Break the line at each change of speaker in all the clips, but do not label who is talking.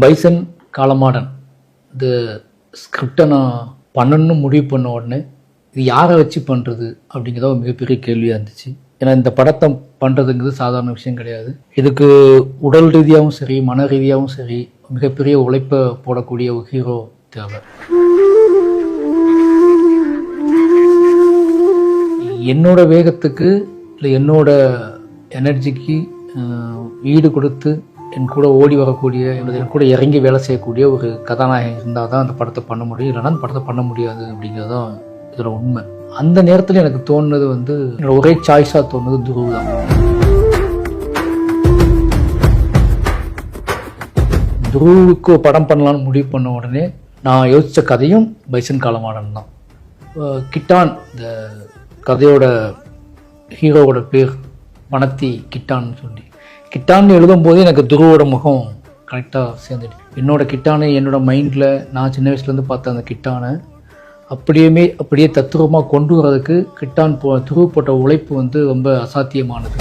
Bison Kaalamaadan. இந்த ஸ்கிரிப்டை நான் பண்ணணும்னு முடிவு பண்ண உடனே இது யாரை வச்சு பண்ணுறது அப்படிங்கிறத ஒரு மிகப்பெரிய கேள்வியாக இருந்துச்சு. ஏன்னா இந்த படத்தை பண்ணுறதுங்கிறது சாதாரண விஷயம் கிடையாது. இதுக்கு உடல் ரீதியாகவும் சரி மன ரீதியாகவும் சரி மிகப்பெரிய உழைப்பை போடக்கூடிய ஒரு ஹீரோ தேவை. என்னோட வேகத்துக்கு இல்லை என்னோட எனர்ஜிக்கு ஈடு கொடுத்து என் கூட ஓடி வரக்கூடிய அல்லது என் கூட இறங்கி வேலை செய்யக்கூடிய ஒரு கதாநாயகன் இருந்தால் தான் அந்த படத்தை பண்ண முடியும். இல்லைன்னா அந்த படத்தை பண்ண முடியாது அப்படிங்கிறது தான் இதில் உண்மை. அந்த நேரத்தில் எனக்கு தோணுனது வந்து என்னோட ஒரே சாய்ஸாக தோணுது துருவு தான். துருவுக்கு படம் பண்ணலாம்னு முடிவு பண்ண உடனே நான் யோசித்த கதையும் பைசன் காலமாடன் தான். கிட்டான் இந்த கதையோட ஹீரோவோட பேர் மணத்தி கிட்டான்னு சொல்லி. கிட்டான்னு எழுதும்போது எனக்கு துருவோட முகம் கரெக்டாக சேர்ந்துட்டு. என்னோட கிட்டானை என்னோட மைண்டில் நான் சின்ன வயசுலேருந்து பார்த்த அந்த கிட்டானை அப்படியுமே அப்படியே தத்துவமாக கொண்டு வர்றதுக்கு கிட்டான் போ துருவ போட்ட உழைப்பு வந்து ரொம்ப அசாத்தியமானது.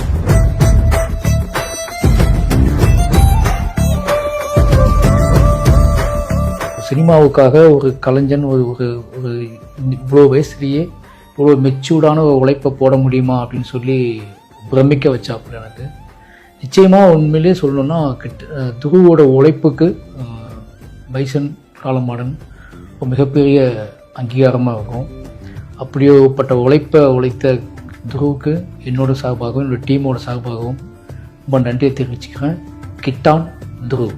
சினிமாவுக்காக ஒரு கலைஞன் ஒரு ஒரு ஒரு இவ்வளோ வயசுலேயே இவ்வளோ மெச்சூர்டான ஒரு உழைப்பை போட முடியுமா அப்படின்னு சொல்லி பிரமிக்க வச்சாப்புல எனக்கு. நிச்சயமாக உண்மையிலே சொல்லணும்னா கிட்ட துகுவோட உழைப்புக்கு பைசன் காலமாடன் ஒரு மிகப்பெரிய அங்கீகாரமாக இருக்கும். அப்படியோப்பட்ட உழைப்பை உழைத்த துருவுக்கு என்னோட சார்பாகவும் என்னோட டீமோட சார்பாகவும் ரொம்ப நன்றியை தெரிவிச்சுக்கிறேன். கிட்டான் துருவ்